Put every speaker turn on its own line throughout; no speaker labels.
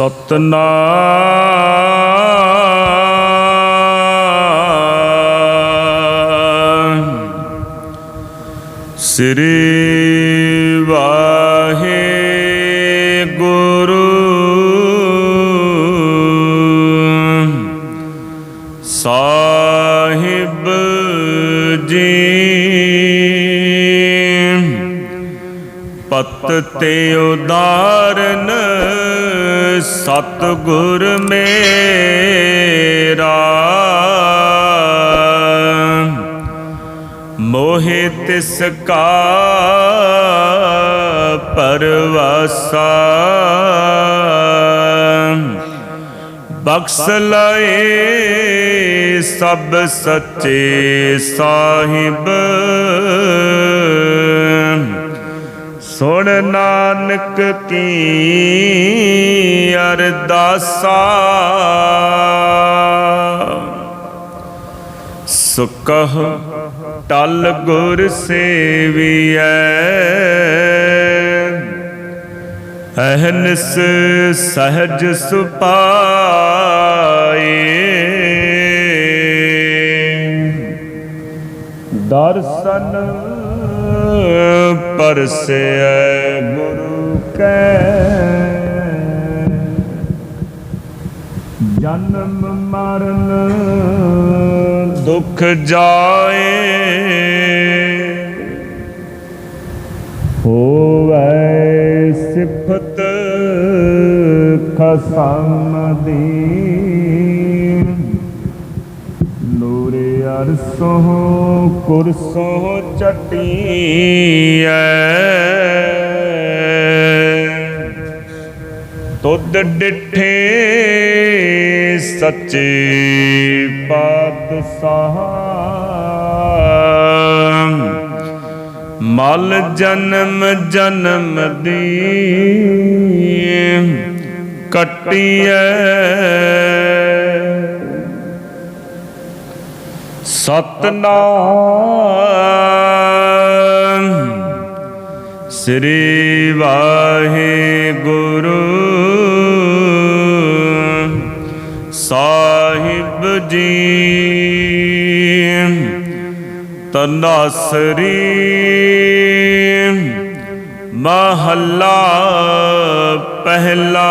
ਸਤਨਾਮ। ਸ੍ਰੀ ਵਾਹਿਗੁਰੂ। ਸਾਹਿਬ ਜੀ। ਪਤ ਤੇ ਉਦਾਰਨ ਸਤਗੁਰ ਮੇਰਾ। ਮੋਹਿ ਤਿਸ ਕਾ ਪਰਵਾਸਾ। ਬਖਸ਼ ਲਏ ਸਭ ਸੱਚੇ ਸਾਹਿਬ। ਸੁਣ ਨਾਨਕ ਕੀ ਅਰਦਾਸਾ। ਸੁਕਹ ਟਲ ਗੁਰ ਸੇਵੀਐ। ਅਹਨਸ ਸਹਜ ਸੁਪਾਏ। ਦਰਸ਼ਨ ਪਰਸੈ ਗੁਰੂ ਕੈ। ਜਨਮ ਮਰਨ ਦੁਖ ਜਾਏ ਹੋਵੈ ਸਿਫਤ ਖਸਮ ਦੀ ਅਰਸੋਂ ਕੁਰਸੋਂ ਚਟੀਐ। ਤੁਧ ਡਿਠੇ ਸੱਚੇ ਪਾਤਸ਼ਾਹ। ਮਲ ਜਨਮ ਜਨਮ ਦੀ ਕੱਟੀਐ। ਸਤਨਾਮ। ਸ੍ਰੀ ਵਾਹਿਗੁਰੂ। ਸਾਹਿਬ ਜੀ ਤਨਾਸਰੀ ਮਹੱਲਾ ਪਹਿਲਾ।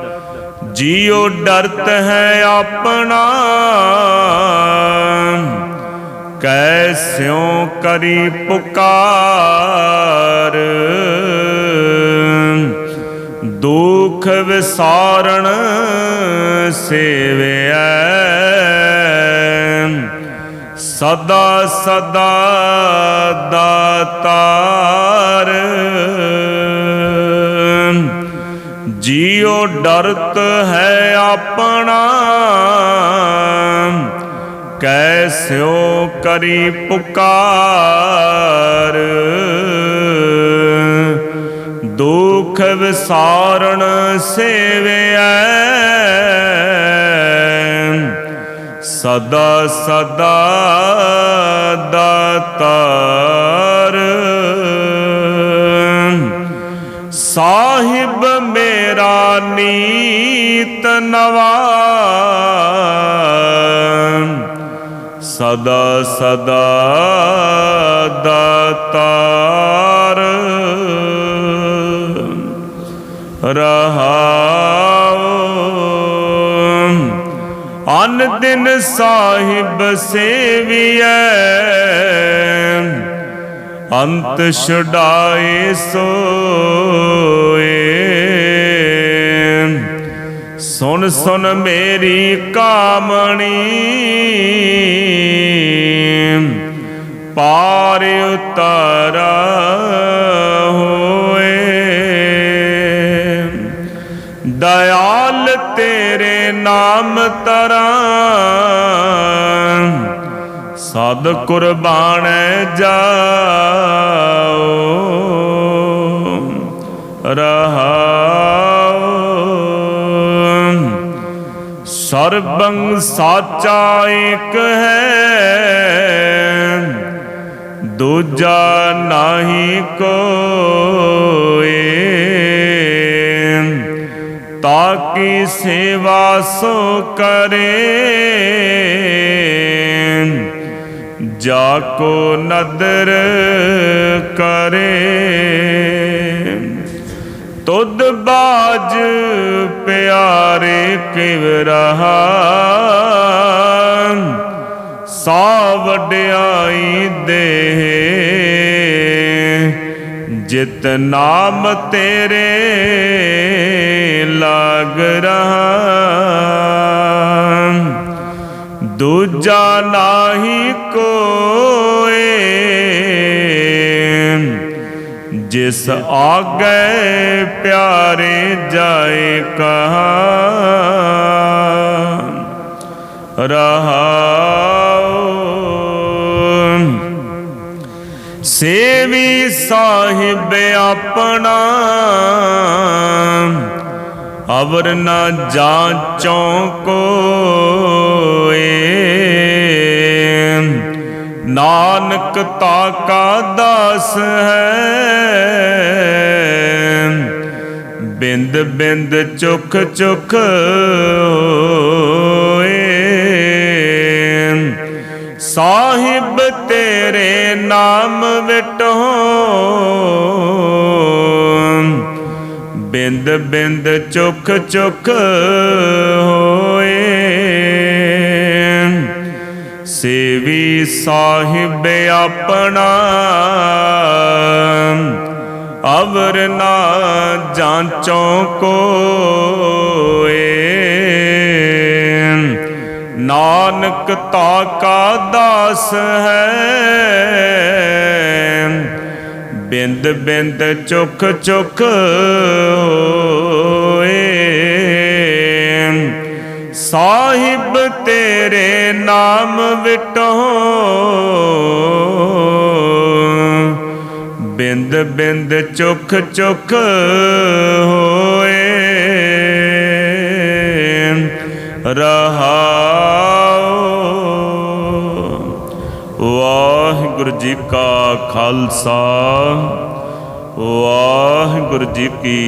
ਜਿਉ ਡਰਤ ਹੈ ਆਪਣਾ ਕੈਸਿਉ ਕਰੀ ਪੁਕਾਰ। ਦੁਖ ਵਿਸਾਰਣ ਸੇਵਿਐ ਸਦਾ ਸਦਾ ਦਾਤਾਰ। ਜਿਉ ਡਰਤ ਹੈ ਆਪਣਾ ਕੈਸਿਉ ਕਰੀ ਪੁਕਾਰ। ਦੁਖ ਵਿਸਾਰਣ ਸੇਵਿਐ ਸਦਾ ਸਦਾ ਦਾਤਾਰ। ਸਾਹਿਬ ਮੇਰਾ ਨੀਤ ਨਵਾ। ਸਦਾ ਸਦਾ ਦਾਤਾਰ। ਰਹਾਉ। ਅਨ ਦਿਨ ਸਾਹਿਬ ਸੇਵੀਐ। ਅੰਤ ਛੁਡਾਏ ਸੋਏ। ਸੁਣ ਸੁਣ ਮੇਰੀ ਕਾਮਣੀ। ਪਾਰ ਉਤਾਰਾ ਹੋਏ। ਦਇਆਲ ਤੇਰੇ ਨਾਮ ਤਰਾਂ ਸਦ ਕੁਰਬਾਨ ਜਾਓ ਰਹਾਉ ਸਰਬੰ ਸਾਚਾ ਏਕ ਹੈ, ਦੂਜਾ ਨਾਹੀ ਕੋਏ। ਤਾਕੀ ਸੇਵਾ ਸੋ ਕਰੇ ਜਾ ਕੋ ਨਦਰ ਕਰੇ। ਤੁਧ ਬਾਜ ਪਿਆਰੇ ਕਿਵ ਰਹਾ ਸਾ ਵਡਿਆਈ ਦੇ ਜਿਤ ਨਾਮ ਤੇਰੇ ਲਾਗ ਰਹਾ। ਦੂਜਾ ਨਾਹੀ ਕੋਏ। ਜਿਸ ਆਗੇ ਪਿਆਰੇ ਜਾਏ ਕਹਾ। ਰਹਾਉ। ਸੇਵੀ ਸਾਹਿਬ ਆਪਣਾ। ਅਵਰ ਨਾ ਜਾਂਚੋਂ ਕੋਏ ਨਾਨਕ ਤਾ ਕਾ ਦਾਸ ਹੈ। ਬਿੰਦ ਬਿੰਦ ਚੁਖ ਚੁਖ ਹੋਏ। ਸਾਹਿਬ ਤੇਰੇ ਨਾਮ ਵਿਟੋ। ਬਿੰਦ ਬਿੰਦ ਚੁਖ ਚੁਖ ਸਾਹਿਬ ਆਪਣਾ। ਅਵਰ ਨਾ ਜਾਂਚੋਂ ਕੋਏ। ਨਾਨਕ ਤਾ ਕਾ ਦਾਸ ਹੈ। ਬਿੰਦ ਬਿੰਦ ਚੁਖ ਚੁਖ ਹੋਏ ਸਾਹਿਬ ਤੇਰੇ ਨਾਮ ਵਿਟੋ ਬਿੰਦ ਬਿੰਦ ਚੁਖ ਚੁਖ ਹੋਏ ਰਹਾਉ ਵਾਹਿਗੁਰੂ ਜੀ ਕਾ ਖਾਲਸਾ, ਵਾਹਿਗੁਰੂ ਜੀ ਕੀ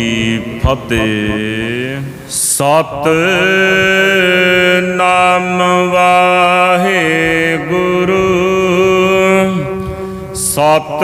ਫਤਿਹ। ਸਤ ਨਾਮ ਵਾਹਿਗੁਰੂ। ਸਤ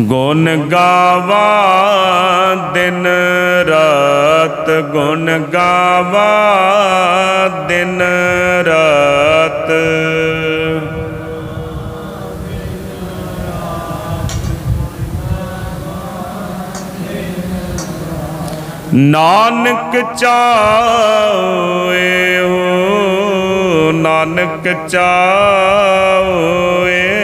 ਗੁਣ ਗਾਵਾ ਦਿਨ ਰਾਤ। ਗੁਣ ਗਾਵਾ ਦਿਨ ਰਾਤ। ਨਾਨਕ ਚਾਏ ਹੋ ਨਾਨਕ ਚਾਏ